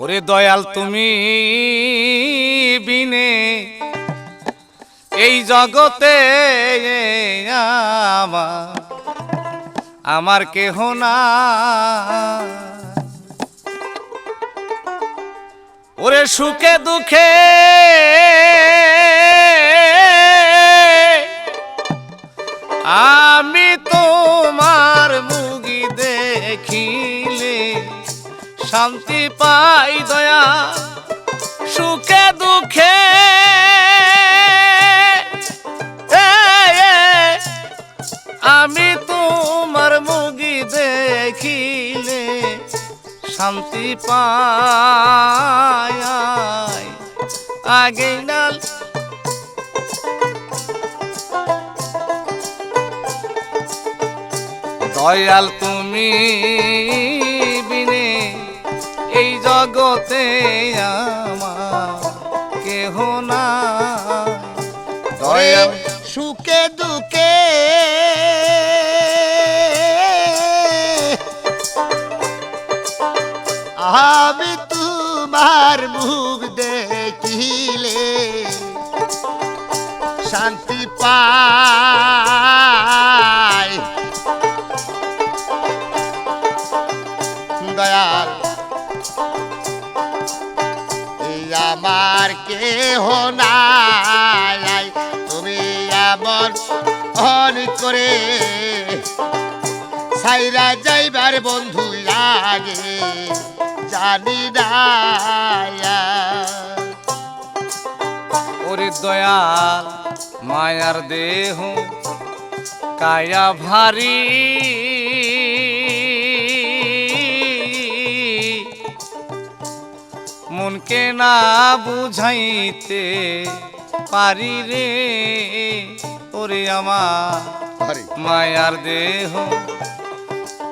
ওরে দয়াল তুমি বিনে এই জগতে আমার কেহ না ওরে সুখে দুঃখে শান্তি পাই দয়া, সুখে দুঃখে। আমি তোমার মুগি দেখিলে শান্তি পাই আগে নাল। দয়াল তুমি জগতে আমার কেহ না। সুখে দুঃখে আমি তোমার মুখ দেখিলে শান্তি পাই। কেহ নাই তুমি এমন অন করে সাইরা যাইবার বন্ধু লাগে, জানি না ওরে দয়াল, মায়ার দেহ কায়া ভারী মনকে না বুঝাইতে পারি রে? ওরে আমার মায়ার দেহ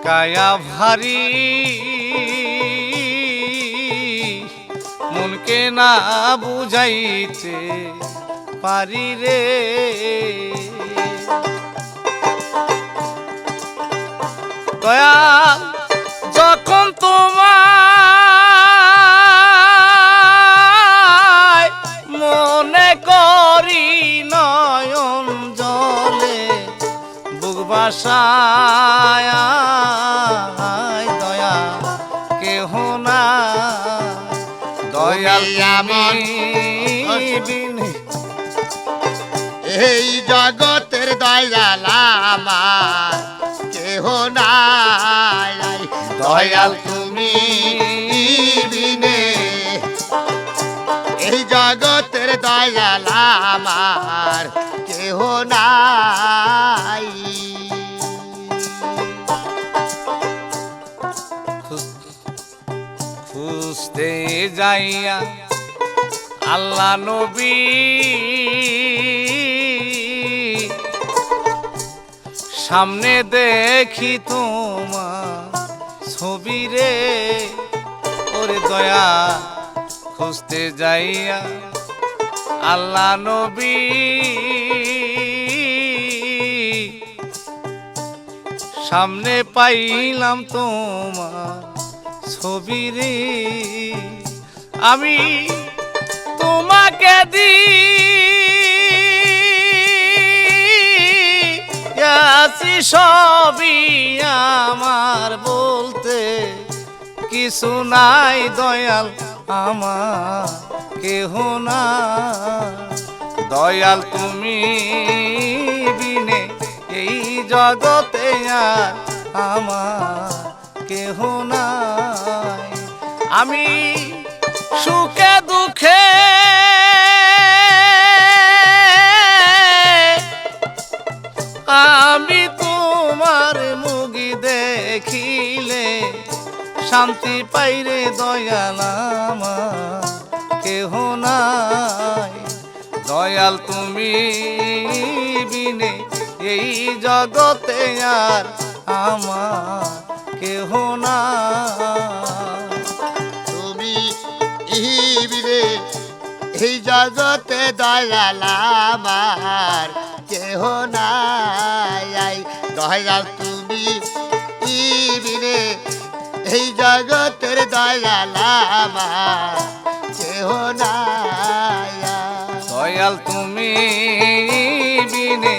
কায়া ভারী। মনকে না বুঝাইতে পারি রে? দয়াল বুক বাসায় দয়া কেহ না। দয়াল এই জগতের দয়াল আমার কেহ নাই। দয়াল তুমি বিনে এই জগতের দয়াল আমার কেহ নাই। যাইয়া আল্লাহ নবী। সামনে দেখি তোমার ছবি রে, ওরে দয়া খুঁজতে যাইয়া আল্লাহ নবী। সামনে পাইলাম তোমার ছবি রে। আমি তোমাকে দি আছি সবই আমার বলতে। কিছু নাই দয়াল আমার, কেহ না দয়াল তুমি বিনে এই জগতে আর আমার, কেহ নাই। আমি দুঃখে। আমি তোমার মুগি দেখিলে শান্তি পাইরে দয়াল আমার। কেহ নাই। দয়াল তুমি বিনে এই জগতে আর আমার। কেহ তুমি ইহিবিরে এই জগতে দয়াল আমার কেহ নাই। দয়াল তুমি ইবিরে এই জগতের দয়াল আমার কেহ নাই। দয়াল তুমি বিনে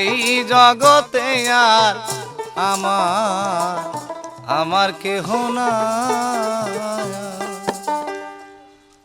এই জগতে আর আমার আমার কেহ না